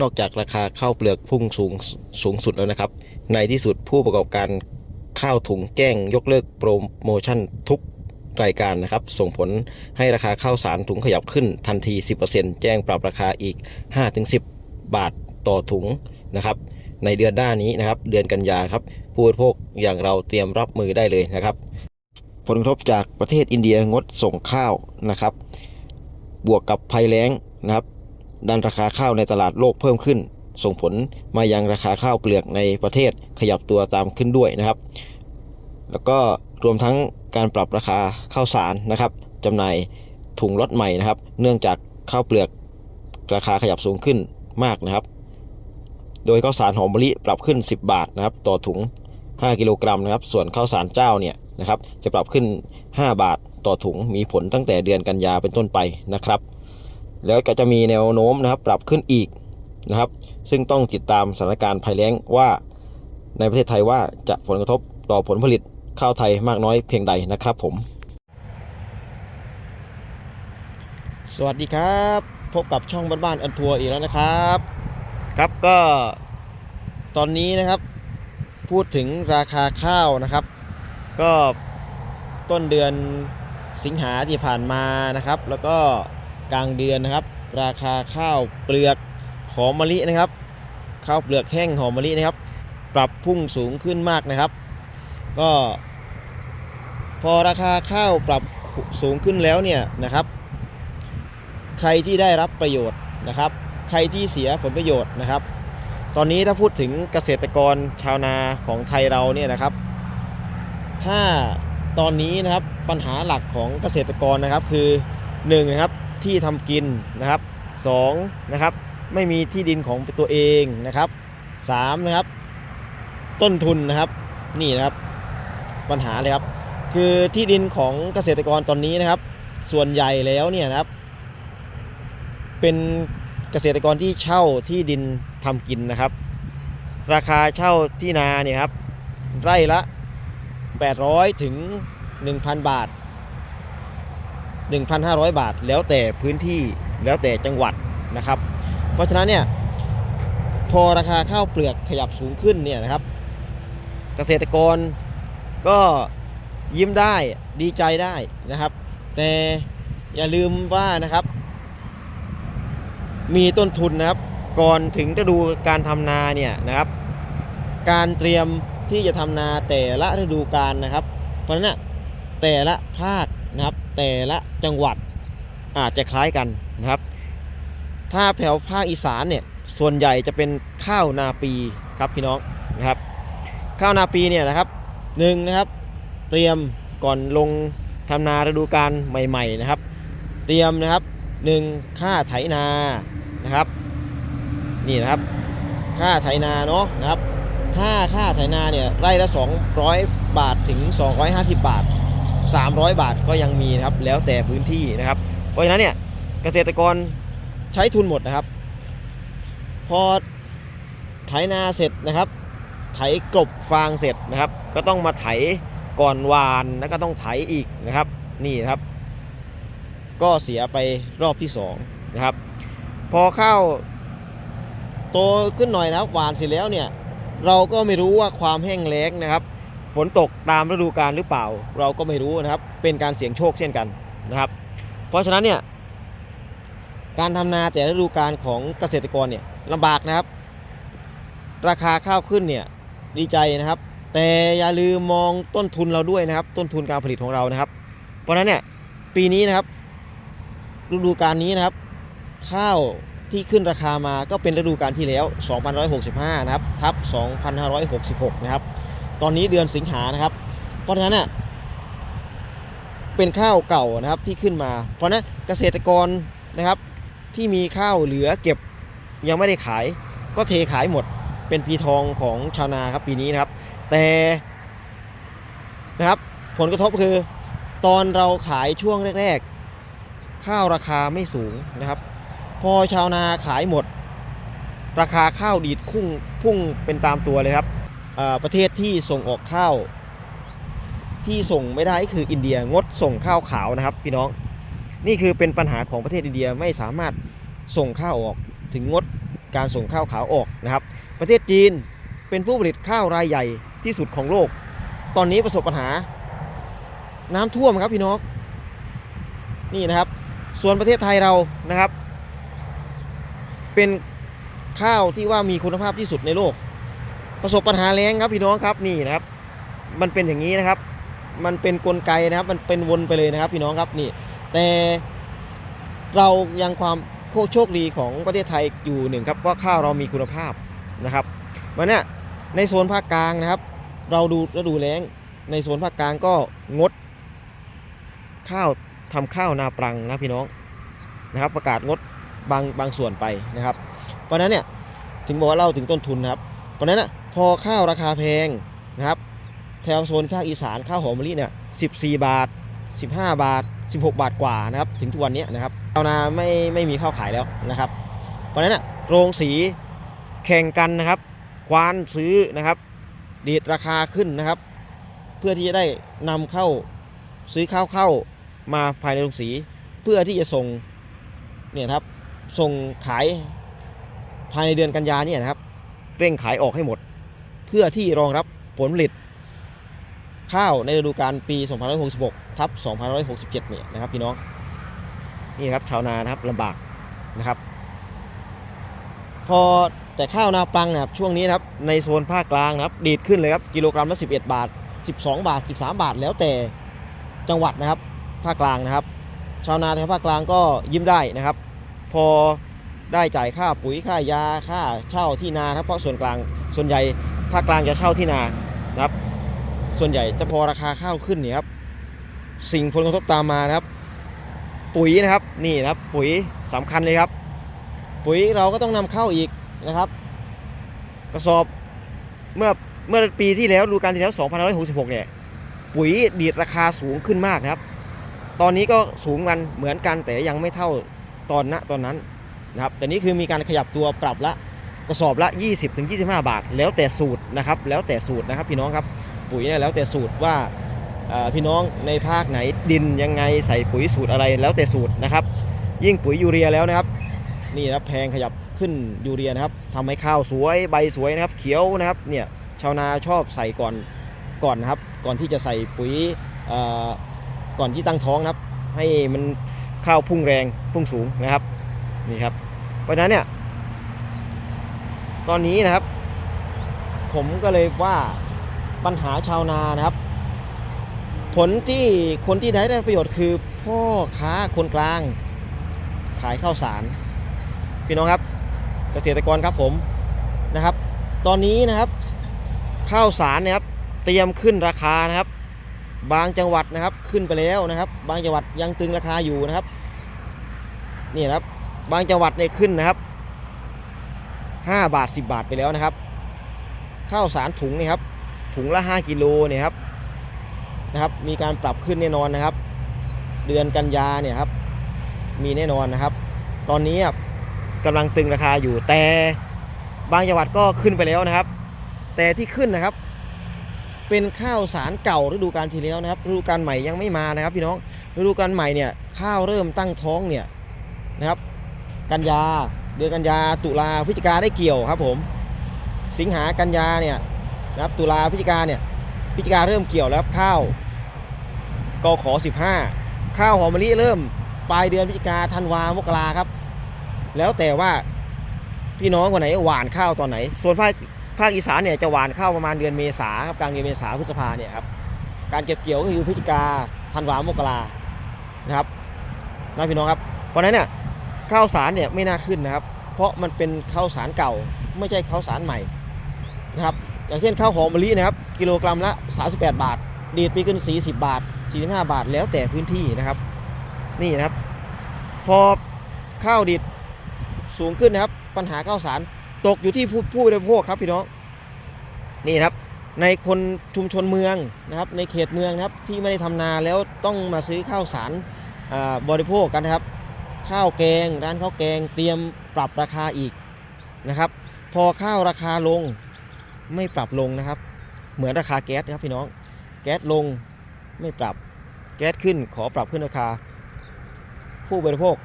นอกจากราคาข้าวเปลือกพุ่งสูงสูงสุดแล้วนะครับ ในที่สุดผู้ประกอบการข้าวถุงแจ้งยกเลิกโปรโมชั่นทุกรายการนะครับ ส่งผลให้ราคาข้าวสารถุงขยับขึ้นทันที 10%แจ้งปรับราคาอีก 5-10 บาทต่อถุงนะครับ ในเดือนหน้านี้นะครับ เดือนกันยาครับ ผู้บริโภคอย่างเราเตรียมรับมือได้เลยนะครับ ผลกระทบจากประเทศอินเดียงดส่งข้าวนะครับ บวกกับภัยแล้งนะครับ ดันราคาข้าวในตลาดโลกเพิ่มขึ้น ส่งผลมายังราคาข้าวเปลือกในประเทศขยับตัวตามขึ้นด้วยนะครับ แล้วก็รวมทั้งการปรับราคาข้าวสารนะครับจำหน่ายถุงล็อตใหม่นะครับ เนื่องจากข้าวเปลือกราคาขยับสูงขึ้นมากนะครับ โดยข้าวสารหอมมะลิปรับขึ้น 10 บาทนะครับ ต่อถุง 5 กิโลกรัมนะครับ ส่วนข้าวสารเจ้าเนี่ยนะครับ จะปรับขึ้น 5 บาทต่อถุงมีผลตั้งแต่เดือนกันยาเป็นต้นไปนะครับ แล้วก็จะมีแนวโน้มนะครับปรับขึ้นอีกนะครับ ซึ่งต้องติดตามสถานการณ์ภัยแล้งว่า ในประเทศไทยว่าจะผลกระทบต่อผลผลิตข้าวไทยมากน้อยเพียงใดนะครับผม สวัสดีครับ พบกับช่องบ้านๆอันทัวร์อีกแล้วนะครับ ครับก็ตอนนี้นะครับพูดถึงราคาข้าวนะครับ ก็ต้นเดือนสิงหาที่ผ่านมานะครับ แล้วก็ กลางเดือนนะครับ ราคาข้าวเปลือกหอมมะลินะครับ ข้าวเปลือกแห้งหอมมะลินะครับ ปรับพุ่งสูงขึ้นมากนะครับ ก็ พอราคาข้าวปรับสูงขึ้นแล้วเนี่ยนะครับ ใครที่ได้รับประโยชน์นะครับ ใครที่เสียผลประโยชน์นะครับ ตอนนี้ถ้าพูดถึงเกษตรกรชาวนาของไทยเราเนี่ยนะครับ ถ้าตอนนี้นะครับปัญหาหลักของเกษตรกรนะครับคือ1นะครับ ที่ทำกินนะครับ2นะครับไม่มีที่ดินของตัวเองนะครับ3นะครับต้นทุนนะครับนี่นะครับปัญหาเลยครับคือที่ดินของเกษตรกรตอนนี้นะครับ ส่วนใหญ่แล้วเนี่ยนะครับ เป็นเกษตรกรที่เช่าที่ดินทำกินนะครับ ราคาเช่าที่นาเนี่ยครับไร่ละ 800ถึง1,000 บาท 1,500 บาท แล้วแต่พื้นที่แล้วแต่จังหวัดนะครับ เพราะฉะนั้นเนี่ยพอราคาข้าวเปลือกขยับสูงขึ้นเนี่ยนะครับ เกษตรกรก็ยิ้มได้ดีใจได้นะครับ แต่อย่าลืมว่านะครับ มีต้นทุนนะครับ ก่อนถึงฤดูการทำนาเนี่ยนะครับ การเตรียมที่จะทำนาแต่ละฤดูกาลนะครับ เพราะฉะนั้นนะแต่ละภาค นะครับ แต่ละจังหวัดอาจจะคล้ายกันนะครับ ถ้าแถวภาคอีสานเนี่ยส่วนใหญ่จะเป็นข้าวนาปีครับพี่น้องนะครับ ข้าวนาปีเนี่ยนะครับหนึ่งนะครับ เตรียมก่อนลงทำนาฤดูกาลใหม่ ๆนะครับ เตรียมนะครับหนึ่งค่าไถนานะครับ นี่นะครับค่าไถนาเนาะนะครับถ้าค่าไถนาเนี่ยไร่ละ 200 บาทถึง 250 บาท 300 บาทก็ยังมีนะครับแล้วแต่พื้นที่นะครับ เพราะฉะนั้นเนี่ยเกษตรกรใช้ทุนหมดนะครับ พอไถนาเสร็จนะครับ ไถกลบฟางเสร็จนะครับ ก็ต้องมาไถก่อนวานแล้วก็ต้องไถอีกนะครับนี่นะครับ ก็เสียไปรอบที่สองนะครับพอข้าวโตขึ้นหน่อยนะครับหวานเสร็จแล้วเนี่ยเราก็ไม่รู้ว่าความแห้งแล้งนะครับ ฝนตกตามฤดูกาลหรือเปล่า เราก็ไม่รู้นะครับ เป็นการเสี่ยงโชคเช่นกันนะครับ เพราะฉะนั้นเนี่ยการทำนาแต่ฤดูกาลของเกษตรกรเนี่ยลำบากนะครับ ราคาข้าวขึ้นเนี่ยดีใจนะครับ แต่อย่าลืมมองต้นทุนเราด้วยนะครับ ต้นทุนการผลิตของเรานะครับ เพราะฉะนั้นเนี่ยปีนี้นะครับฤดูกาลนี้นะครับ ข้าวที่ขึ้นราคามาก็เป็นฤดูกาลที่แล้ว 2,165 นะครับ ทับ 2,566 นะครับ ตอนนี้เดือนสิงหานะครับ เพราะฉะนั้นเป็นข้าวเก่านะครับที่ขึ้นมา เพราะนั้นเกษตรกรนะครับที่มีข้าวเหลือเก็บยังไม่ได้ขาย ก็เทขายหมดเป็นปีทองของชาวนาครับปีนี้นะครับ แต่นะครับผลกระทบคือตอนเราขายช่วงแรกๆ ข้าวราคาไม่สูงนะครับ พอชาวนาขายหมด ราคาข้าวดีดพุ่งพุ่งเป็นตามตัวเลยครับ ประเทศที่ส่งออกข้าว ที่ส่งไม่ได้คืออินเดียงดส่งข้าวขาวนะครับพี่น้องนี่คือเป็นปัญหาของประเทศอินเดียไม่สามารถส่งข้าวออกถึงงดการส่งข้าวขาวออกนะครับ ประเทศจีนเป็นผู้ผลิตข้าวรายใหญ่ที่สุดของโลก ตอนนี้ประสบปัญหา น้ำท่วมครับพี่น้องนี่นะครับ ส่วนประเทศไทยเรานะครับ เป็นข้าวที่ว่ามีคุณภาพที่สุดในโลก ประสบปัญหาแล้งครับพี่น้องครับนี่นะครับ มันเป็นอย่างนี้นะครับ มันเป็นกลไกนะครับ มันเป็นวนไปเลยนะครับ พี่น้องครับนี่ แต่เรายังความโชคดีของประเทศไทยอยู่หนึ่งครับว่าข้าวเรามีคุณภาพนะครับวันนี้ในโซนภาคกลางนะครับ เราดูฤดูแล้งในโซนภาคกลางก็งด ข้าวทำข้าวนาปรังนะพี่น้องนะครับ ประกาศงดบางบางส่วนไปนะครับ เพราะนั้นเนี่ยถึงบอกว่าเล่าถึงต้นทุนนะครับ เพราะนั้นนะ พอข้าวราคาแพงนะครับแถวโซนภาคอีสานข้าวหอมมะลิเนี่ย14 บาท 15 บาท 16 บาทกว่านะครับถึงทุกวันนี้นะครับชาวนาไม่ไม่มีข้าวขายแล้วนะครับ เพราะนั้นนะโรงสีแข่งกันนะครับควานซื้อนะครับ ดีดราคาขึ้นนะครับ เพื่อที่จะได้นำเข้าซื้อข้าวเข้ามาภายในโรงสี เพื่อที่จะส่งเนี่ยครับส่งขายภายในเดือนกันยาเนี่ยนะครับ เร่งขายออกให้หมด เพื่อที่รองรับผลผลิตข้าวในฤดูกาลปี 2566 ทับ 2567 เนี่ยนะครับพี่น้อง นี่ครับชาวนานะครับลำบากนะครับ พอแต่ข้าวนาปลังนะครับช่วงนี้นะครับในโซนภาคกลางนะครับดีดขึ้นเลยครับกิโลกรัมละ 11 บาท 12 บาท 13 บาท แล้วแต่จังหวัดนะครับภาคกลางนะครับ ชาวนาแถวภาคกลางก็ยิ้มได้นะครับ พอ ได้จ่ายค่าปุ๋ยค่ายาค่าเช่าที่นาครับเพราะส่วนกลางส่วนใหญ่ภาคกลางจะเช่าที่นานะครับ ส่วนใหญ่จะพอราคาข้าวขึ้นเนี่ยครับสิ่งผลกระทบตามมานะครับ ปุ๋ยนะครับนี่นะครับปุ๋ยสำคัญเลยครับ ปุ๋ยเราก็ต้องนำเข้าอีกนะครับ กระสอบเมื่อเมื่อปีที่แล้วดูการที่แล้ว2566เนี่ยปุ๋ยดีดราคาสูงขึ้นมากนะครับ ตอนนี้ก็สูงกันเหมือนกันแต่ยังไม่เท่าตอนณตอนนั้น นะครับแต่นี้คือมีการขยับตัวปรับละกระสอบละ 20-25 บาท แล้วแต่สูตรนะครับแล้วแต่สูตรนะครับพี่น้องครับปุ๋ยเนี่ยแล้วแต่สูตรว่าพี่น้องในภาคไหนดินยังไงใส่ปุ๋ยสูตรอะไรแล้วแต่สูตรนะครับ ยิ่งปุ๋ยยูเรียแล้วนะครับ นี่นะครับแพงขยับขึ้นยูเรียนะครับทำให้ข้าวสวยใบสวยนะครับ เขียวนะครับเนี่ยชาวนาชอบใส่ก่อนก่อนนะครับก่อนที่จะใส่ปุ๋ยก่อนที่ตั้งท้องนะครับ ให้มันข้าวพุ่งแรงพุ่งสูงนะครับ นี่ครับ เพราะนั้นเนี่ย ตอนนี้นะครับ ผมก็เลยว่าปัญหาชาวนานะครับ ผลที่คนที่ได้ได้ประโยชน์คือพ่อค้าคนกลาง ขายข้าวสาร พี่น้องครับเกษตรกรครับผมนะครับ ตอนนี้นะครับ ข้าวสารนะครับ เตรียมขึ้นราคานะครับ บางจังหวัดนะครับขึ้นไปแล้วนะครับ บางจังหวัดยังตึงราคาอยู่นะครับ นี่นะครับ บางจังหวัดเนี่ยขึ้นนะครับ 5 บาท 10 บาทไปแล้วนะครับ ข้าวสารถุงนี่ครับถุงละ 5 กิโลเนี่ยครับนะครับ มีการปรับขึ้นแน่นอนนะครับ เดือนกันยาเนี่ยครับ มีแน่นอนนะครับ ตอนนี้อะกำลังตึงราคาอยู่แต่บางจังหวัดก็ขึ้นไปแล้วนะครับ แต่ที่ขึ้นนะครับ เป็นข้าวสารเก่าฤดูกาลที่แล้วนะครับฤดูกาลใหม่ยังไม่มานะครับ พี่น้องฤดูกาลใหม่เนี่ยข้าวเริ่มตั้งท้องเนี่ยนะครับ กันยา เดือนกันยาตุลาพฤศจิกาได้เกี่ยวครับผม สิงหากันยาเนี่ยนะครับตุลาพฤศจิกาเนี่ยพฤศจิกาเริ่มเกี่ยวแล้วข้าวกขอ15 ข้าวหอมมะลิเริ่มปลายเดือนพฤศจิกาธันวามกราครับ แล้วแต่ว่าพี่น้องคนไหนหวานข้าวตอนไหน ส่วนภาคภาคอีสานเนี่ยจะหวานข้าวประมาณเดือนเมษาครับกลางเดือนเมษาพฤษภาเนี่ยครับการเก็บเกี่ยวก็คือพฤศจิกาธันวามกรานะครับนะพี่น้องครับเพราะนั้นเนี่ย ข้าวสารเนี่ยไม่น่าขึ้นนะครับ เพราะมันเป็นข้าวสารเก่า ไม่ใช่ข้าวสารใหม่นะครับ อย่างเช่นข้าวหอมมะลินะครับ กิโลกรัมละ 38 บาท ดีดไปขึ้น 40 บาท 45 บาท แล้วแต่พื้นที่นะครับ นี่นะครับ พอข้าวดีดสูงขึ้นนะครับ ปัญหาข้าวสารตกอยู่ที่ผู้ผู้บริโภคครับพี่น้อง นี่นะครับ ในคนชุมชนเมืองนะครับ ในเขตเมืองนะครับที่ไม่ได้ทำนาแล้วต้องมาซื้อข้าวสารอ่าบริโภคกันนะครับ ข้าวแกง ร้านข้าวแกง เตรียมปรับราคาอีกนะครับ พอข้าวราคาลงไม่ปรับลงนะครับ เหมือนราคาแก๊สนะครับพี่น้อง แก๊สลงไม่ปรับ แก๊สขึ้นขอปรับขึ้นราคา ผู้บริโภค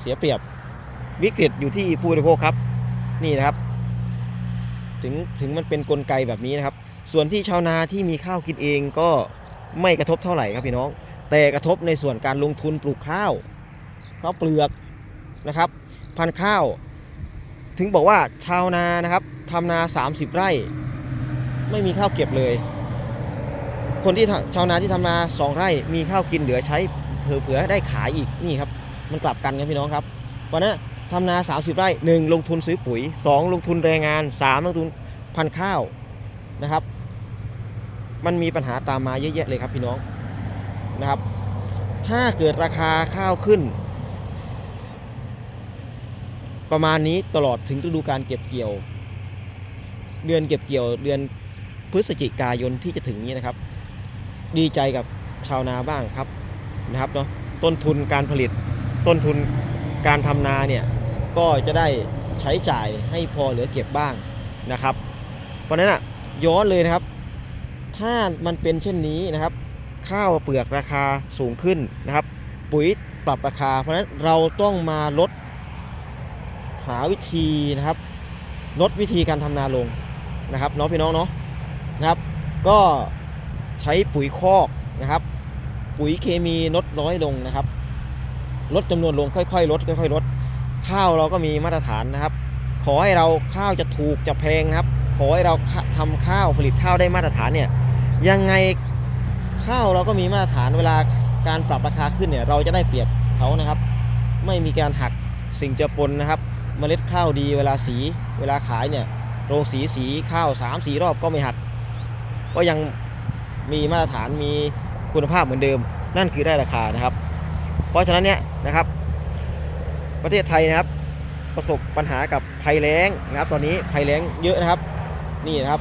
เสียเปรียบวิกฤตอยู่ที่ผู้บริโภคครับ นี่นะครับ ถึงถึงมันเป็นกลไกแบบนี้นะครับ ส่วนที่ชาวนาที่มีข้าวกินเองก็ไม่กระทบเท่าไหร่ครับพี่น้อง แต่กระทบในส่วนการลงทุนปลูกข้าว ข้าวเปลือกนะครับ พันธุ์ข้าว ถึงบอกว่าชาวนานะครับทำนา 30 ไร่ ไม่มีข้าวเก็บเลย คนที่ชาวนาที่ทำนา 2 ไร่ มีข้าวกินเหลือใช้เผื่อได้ขายอีกนี่ครับ มันกลับกันครับพี่น้องครับเพราะฉะนั้นทำนา 30 ไร่ 1 ลงทุนซื้อปุ๋ย 2 ลงทุนแรงงาน 3 ลงทุนพันข้าวนะครับ มันมีปัญหาตามมาเยอะแยะเลยครับพี่น้องนะครับ ถ้าเกิดราคาข้าวขึ้น ประมาณนี้ตลอดถึงฤดูการเก็บเกี่ยว เดือนเก็บเกี่ยว เดือนพฤศจิกายนที่จะถึงนี้นะครับ ดีใจกับชาวนาบ้างครับนะครับเนาะต้นทุนการผลิต ต้นทุนการทำนาเนี่ยก็จะได้ใช้จ่ายให้พอเหลือเก็บบ้างนะครับ เพราะนั้นอะย้อนเลยนะครับ ถ้ามันเป็นเช่นนี้นะครับ ข้าวเปลือกราคาสูงขึ้นนะครับ ปุ๋ยปรับราคา เพราะนั้นเราต้องมาลด หาวิธีนะครับลดวิธีการทำนาลงนะครับน้องพี่น้องเนาะนะครับ ก็ใช้ปุ๋ยคอกนะครับ ปุ๋ยเคมีลดน้อยลงนะครับ ลดจำนวนลงค่อยๆลดค่อยๆลดข้าวเราก็มีมาตรฐานนะครับ ขอให้เราข้าวจะถูกจะแพงนะครับ ขอให้เราทำข้าวผลิตข้าวได้มาตรฐานเนี่ยยังไงข้าวเราก็มีมาตรฐานเวลาการปรับราคาขึ้นเนี่ยเราจะได้เปรียบเขานะครับ ไม่มีการหักสิ่งเจือปนนะครับ เมล็ดข้าวดีเวลาสีเวลาขายเนี่ยโรงสีสีข้าว3ามสีรอบก็ไม่หัก ก็ยังมีมาตรฐานมีคุณภาพเหมือนเดิม นั่นคือได้ราคานะครับ เพราะฉะนั้นเนี่ยนะครับ ประเทศไทยนะครับ ประสบปัญหากับภัยแล้งนะครับ ตอนนี้ภัยแล้งเยอะนะครับนี่นะครับ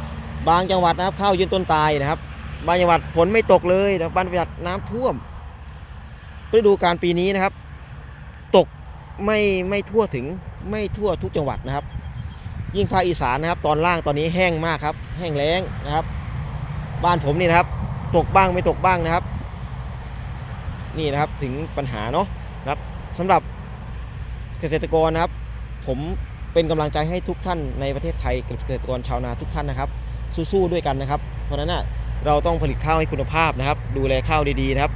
บางจังหวัดนะครับข้าวยืนต้นตายนะครับ บางจังหวัดฝนไม่ตกเลยนะบบางจังหวัดน้ำท่วมฤดูการปีนี้นะครับ ตกไม่ไม่ทั่วถึง ไม่ทั่วทุกจังหวัดนะครับ ยิ่งภาคอีสานนะครับ ตอนล่างตอนนี้แห้งมากครับ แห้งแล้งนะครับ บ้านผมนี่นะครับ ตกบ้างไม่ตกบ้างนะครับ นี่นะครับถึงปัญหาเนาะนะครับสำหรับเกษตรกรนะครับ ผมเป็นกำลังใจให้ทุกท่านในประเทศไทยเกษตรกรชาวนาทุกท่านนะครับ สู้ๆด้วยกันนะครับ เพราะฉะนั้นนะเราต้องผลิตข้าวให้คุณภาพนะครับ ดูแลข้าวดีๆนะครับ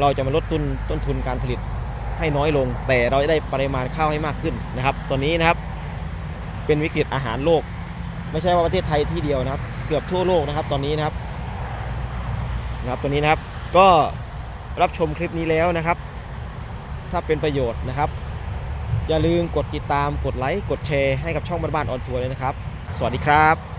เราจะมาลดต้นต้นทุนการผลิต ให้น้อยลง แต่เราจะได้ปริมาณข้าวให้มากขึ้นนะครับตอนนี้นะครับเป็นวิกฤตอาหารโลก ไม่ใช่ว่าประเทศไทยที่เดียวนะครับ เกือบทั่วโลกนะครับ ตอนนี้นะครับนะครับตอนนี้นะครับก็รับชมคลิปนี้แล้วนะครับ ถ้าเป็นประโยชน์นะครับ อย่าลืมกดติดตามกดไลค์กดแชร์ให้กับช่องบ้านๆออนทัวร์เลยนะครับ สวัสดีครับ